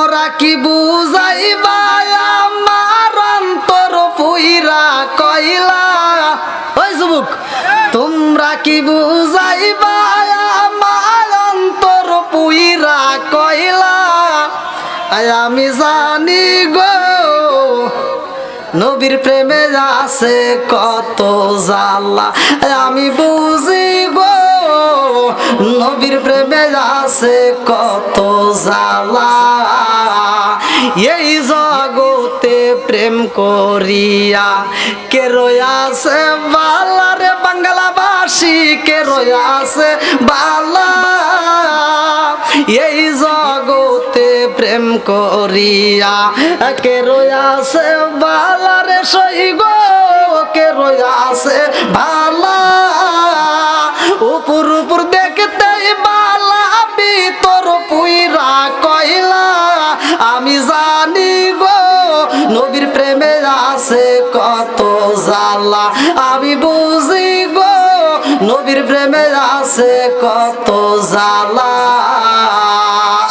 তোমরা কি বুঝাইবা? আমার অন্তর পুইরা কইলা। ওই যুবক, তোমরা কি বুঝাইবা? আমার অন্তর পুইরা কইলা। আমি জানি গো, নবীর প্রেমে আছে কত জালা আমি বুঝি গো, নবীর প্রেমে আছে কত জালা এই জগতে প্রেম করিয়া কে রয়াছে বালা রে বাংলাবাসী, কে রয়াছে বালা। এই জগতে প্রেম করিয়া কে রয়াছে বালা রে সইগ কে রয়াছে বালা। উপর উপর দেখতে বালা ভিতর পুইরা কইলা আমি গো নবীর প্রেমে আছে কত জ্বালা। আমি বুঝি গো নবীর প্রেমে আছে কত জালা